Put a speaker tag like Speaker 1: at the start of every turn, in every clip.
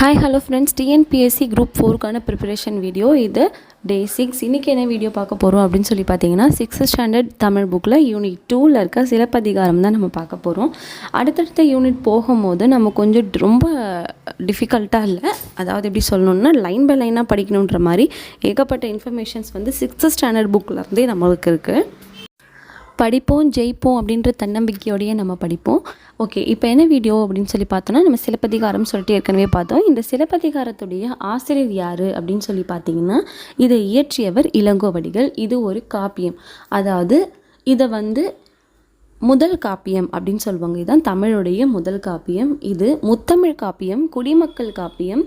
Speaker 1: Hi hello friends TNPSC group ஃபோருக்கான preparation video இது day six இன்றைக்கி என்ன வீடியோ பார்க்க போகிறோம் அப்படின்னு சொல்லி பார்த்தீங்கன்னா சிக்ஸ்த் ஸ்டாண்டர்ட் தமிழ் புக்கில் யூனிட் டூவில் இருக்க சிலப்பதிகாரம் தான் நம்ம பார்க்க போகிறோம் அடுத்தடுத்த யூனிட் போகும்போது நம்ம கொஞ்சம் ரொம்ப டிஃபிகல்ட்டாக இல்லை அதாவது எப்படி சொல்லணும்னா லைன் பை லைனாக படிக்கணுன்ற மாதிரி ஏகப்பட்ட இன்ஃபர்மேஷன்ஸ் வந்து சிக்ஸ்த் ஸ்டாண்டர்ட் புக்கில் இருந்தே நம்மளுக்கு இருக்குது படிப்போம் ஜெயிப்போம் அப்படின்ற தன்னம்பிக்கையோடையே நம்ம படிப்போம். ஓகே இப்போ என்ன வீடியோ அப்படின்னு சொல்லி பார்த்தோன்னா நம்ம சிலப்பதிகாரம் சொல்லிட்டு ஏற்கனவே பார்த்தோம். இந்த சிலப்பதிகாரத்துடைய ஆசிரியர் யார் அப்படின்னு சொல்லி பார்த்தீங்கன்னா இதை இயற்றியவர் இளங்கோவடிகள். இது ஒரு காப்பியம். அதாவது இதை வந்து முதல் காப்பியம் அப்படின்னு சொல்லுவாங்க. இதுதான் தமிழுடைய முதல் காப்பியம். இது முத்தமிழ் காப்பியம் குடிமக்கள் காப்பியம்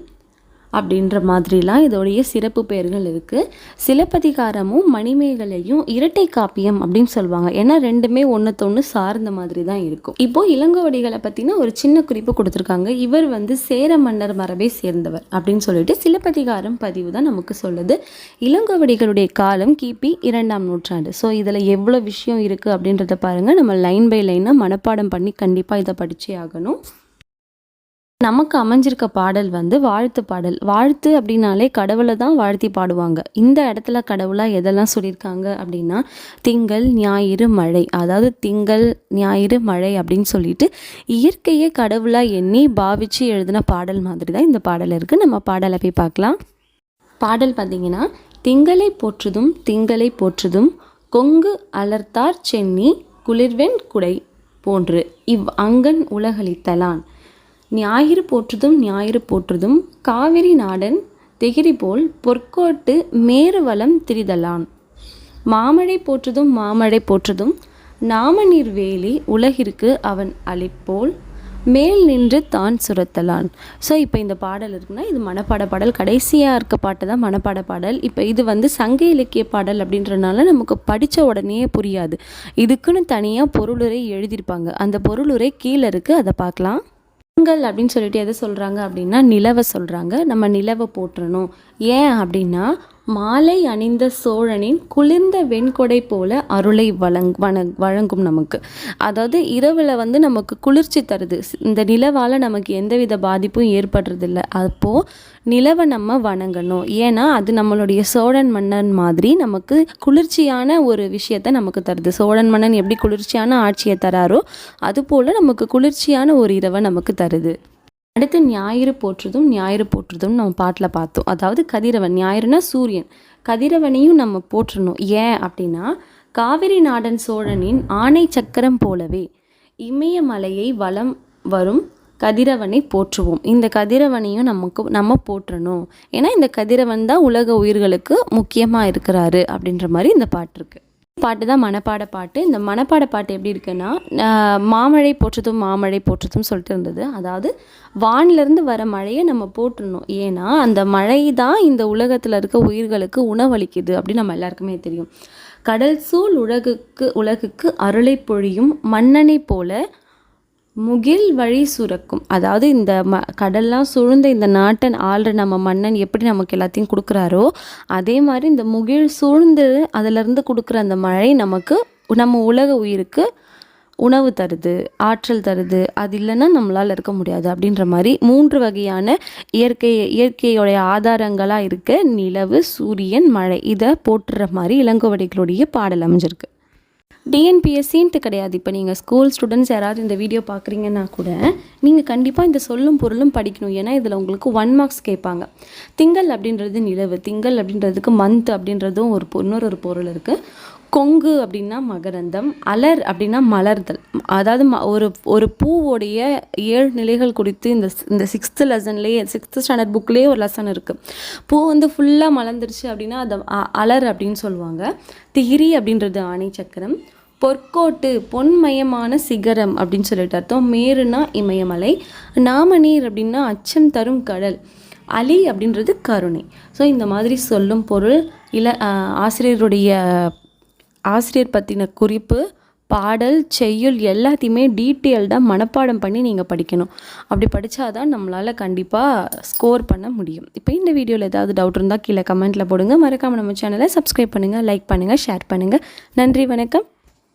Speaker 1: அப்படின்ற மாதிரிலாம் இதோடைய சிறப்பு பெயர்கள் இருக்குது சிலப்பதிகாரமும் மணிமேகலையும் இரட்டை காப்பியம் அப்படின்னு சொல்லுவாங்க. ஏன்னா ரெண்டுமே ஒன்றுத்தொன்று சார்ந்த மாதிரி தான் இருக்கும் இப்போது இளங்கோவடிகளை பற்றின ஒரு சின்ன குறிப்பு கொடுத்துருக்காங்க. இவர் வந்து சேர மன்னர் மரபை சேர்ந்தவர் அப்படின்னு சொல்லிட்டு சிலப்பதிகாரம் பதிவு தான் நமக்கு சொல்லுது. இளங்கோவடிகளுடைய காலம் கிபி இரண்டாம் நூற்றாண்டு. ஸோ இதில் எவ்வளோ விஷயம் இருக்குது அப்படின்றத பாருங்கள் நம்ம லைன் பை லைனாக மனப்பாடம் பண்ணி கண்டிப்பாக இதை படித்தே ஆகணும். நமக்கு அமைஞ்சிருக்க பாடல் வந்து வாழ்த்து பாடல். வாழ்த்து அப்படின்னாலே கடவுளை தான் வாழ்த்தி பாடுவாங்க. இந்த இடத்துல கடவுளாக எதெல்லாம் சொல்லியிருக்காங்க அப்படின்னா திங்கள் ஞாயிறு மழை. அதாவது திங்கள் ஞாயிறு மழை அப்படின்னு சொல்லிட்டு இயற்கையை கடவுளாக எண்ணி பாவிச்சு எழுதின பாடல் மாதிரி தான் இந்த பாடல் இருக்குது நம்ம பாடலை போய் பார்க்கலாம். பாடல் பார்த்தீங்கன்னா திங்களை போற்றுதும் திங்களை போற்றுதும் கொங்கு அலர்த்தார் சென்னி குளிர்வெண் குடை போன்று இவ் அங்கன் உலகளித்தலான் ஞாயிறு போற்றுதும் ஞாயிறு போற்றுதும் காவிரி நாடன் திகிரி போல் பொற்கோட்டு மேருவலம் திரிதலான். மாமழை போற்றுதும் மாமழை போற்றுதும் நாமநீர் வேலி உலகிற்கு அவன் அளிப்போல் மேல் நின்று தான் சுரத்தலான். ஸோ இப்போ இந்த பாடல் இருக்குன்னா இது மனப்பாட பாடல். கடைசியாக இருக்க பாட்டு தான் மனப்பாட பாடல். இப்போ இது வந்து சங்க இலக்கிய பாடல் அப்படின்றனால நமக்கு படித்த உடனே புரியாது. இதுக்குன்னு தனியாக பொருளுரை எழுதியிருப்பாங்க. அந்த பொருளுரை கீழே இருக்குது அதை பார்க்கலாம். திங்கள் அப்படின்னு சொல்லிட்டு எதை சொல்கிறாங்க அப்படின்னா நிலவை சொல்கிறாங்க நம்ம நிலவை போட்டுறணும் ஏன் அப்படின்னா மாலை அணிந்த சோழனின் குளிர்ந்த வெண்கொடை போல அருளை வழங் வண வழங்கும் நமக்கு. அதாவது இரவில் வந்து நமக்கு குளிர்ச்சி தருது. இந்த நிலவால் நமக்கு எந்தவித பாதிப்பும் ஏற்படுறதில்ல. அப்போது நிலவை நம்ம வணங்கணும். ஏன்னா அது நம்மளுடைய சோழன் மன்னன் மாதிரி நமக்கு குளிர்ச்சியான ஒரு விஷயத்த நமக்கு தருது. சோழன் மன்னன் எப்படி குளிர்ச்சியான ஆட்சியை தராரோ அதுபோல் நமக்கு குளிர்ச்சியான ஒரு இரவை நமக்கு தருது. அடுத்து ஞாயிறு போற்றுதும் ஞாயிறு போற்றுதும் நம்ம பாட்டில் பார்த்தோம். அதாவது கதிரவன் ஞாயிறுனா சூரியன். கதிரவனையும் நம்ம போற்றணும். ஏன் அப்படின்னா காவிரி நாடன் சோழனின் ஆணை சக்கரம் போலவே இமயமலையை வலம் வரும் கதிரவனை போற்றுவோம். இந்த கதிரவனையும் நமக்கு நம்ம போற்றணும். ஏன்னா இந்த கதிரவன் தான் உலக உயிர்களுக்கு முக்கியமாக இருக்கிறாரு அப்படின்ற மாதிரி இந்த பாட்டு இருக்குது பாட்டு தான் மனப்பாட பாட்டு. இந்த மனப்பாட பாட்டு எப்படி இருக்குன்னா மாமழை போற்றதும் மாமழை போற்றதும் சொல்லிட்டு இருந்தது. அதாவது வானிலிருந்து வர மழையை நம்ம போட்டுடணும் ஏன்னா அந்த மழை தான் இந்த உலகத்தில் இருக்க உயிர்களுக்கு உணவளிக்குது அப்படின்னு நம்ம எல்லாருக்குமே தெரியும். கடல் சூழ் உலகுக்கு உலகுக்கு அருளை பொழியும் மன்னனை போல முகில் வழி சுரக்கும். அதாவது இந்த ம கடல்லாம் சூழ்ந்த இந்த நாட்டன் ஆள்ற நம்ம மன்னன் எப்படி நமக்கு எல்லாத்தையும் கொடுக்குறாரோ அதே மாதிரி இந்த முகில் சூழ்ந்து அதிலிருந்து கொடுக்குற அந்த மழை நமக்கு நம்ம உலக உயிருக்கு உணவு தருது ஆற்றல் தருது. அது இல்லைன்னா நம்மளால் இருக்க முடியாது. அப்படின்ற மாதிரி மூன்று வகையான இயற்கை இயற்கையோடைய ஆதாரங்களாக இருக்க நிலவு சூரியன் மழை. இதை போற்றுற மாதிரி இளங்கோவடிகளுடைய பாடல் அமைஞ்சிருக்கு. டிஎன்பிஎஸ்சின்ட்டு கிடையாது. இப்போ நீங்கள் ஸ்கூல் ஸ்டூடெண்ட்ஸ் யாராவது இந்த வீடியோ பார்க்குறீங்கன்னா கூட நீங்கள் கண்டிப்பாக இந்த சொல்லும் பொருளும் படிக்கணும். ஏன்னா இதில் உங்களுக்கு ஒன் மார்க்ஸ் கேட்பாங்க. திங்கள் அப்படின்றது நிலவு. திங்கள் அப்படின்றதுக்கு மந்த் அப்படின்றதும் ஒரு இன்னொரு ஒரு பொருள் இருக்குது கொங்கு அப்படின்னா மகரந்தம். அலர் அப்படின்னா மலர்தல். அதாவது ம- ஒரு ஒரு பூவோடைய ஏழு நிலைகள் குறித்து இந்த இந்த சிக்ஸ்த்து லெசன்லேயே சிக்ஸ்த்து ஸ்டாண்டர்ட் புக்லேயே ஒரு லெசன் இருக்குது பூ வந்து ஃபுல்லாக மலர்ந்துருச்சு அப்படின்னா அதை அ- அலர் அப்படின்னு சொல்லுவாங்க. திகிரி அப்படின்றது ஆணை சக்கரம். பொற்கோட்டு பொன்மயமான சிகரம் அப்படின்னு சொல்லிட்டு அர்த்தம். மேருனா இமயமலை நாமநீர் அப்படின்னா அச்சம் தரும் கடல் அலி அப்படின்றது கருணை. ஸோ இந்த மாதிரி சொல்லும் பொருள் இல ஆசிரியருடைய ஆசிரியர் பற்றின குறிப்பு பாடல் செய்யுள் எல்லாத்தையுமே டீட்டெயில்டாக மனப்பாடம் பண்ணி நீங்கள் படிக்கணும். அப்படி படித்தா தான் நம்மளால் கண்டிப்பாக ஸ்கோர் பண்ண முடியும். இப்போ இந்த வீடியோவில் ஏதாவது டவுட் இருந்தால் கீழே கமெண்ட்டில் போடுங்க. மறக்காமல் நம்ம சேனலை சப்ஸ்கிரைப் பண்ணுங்கள் லைக் பண்ணுங்கள் ஷேர் பண்ணுங்கள் நன்றி வணக்கம்.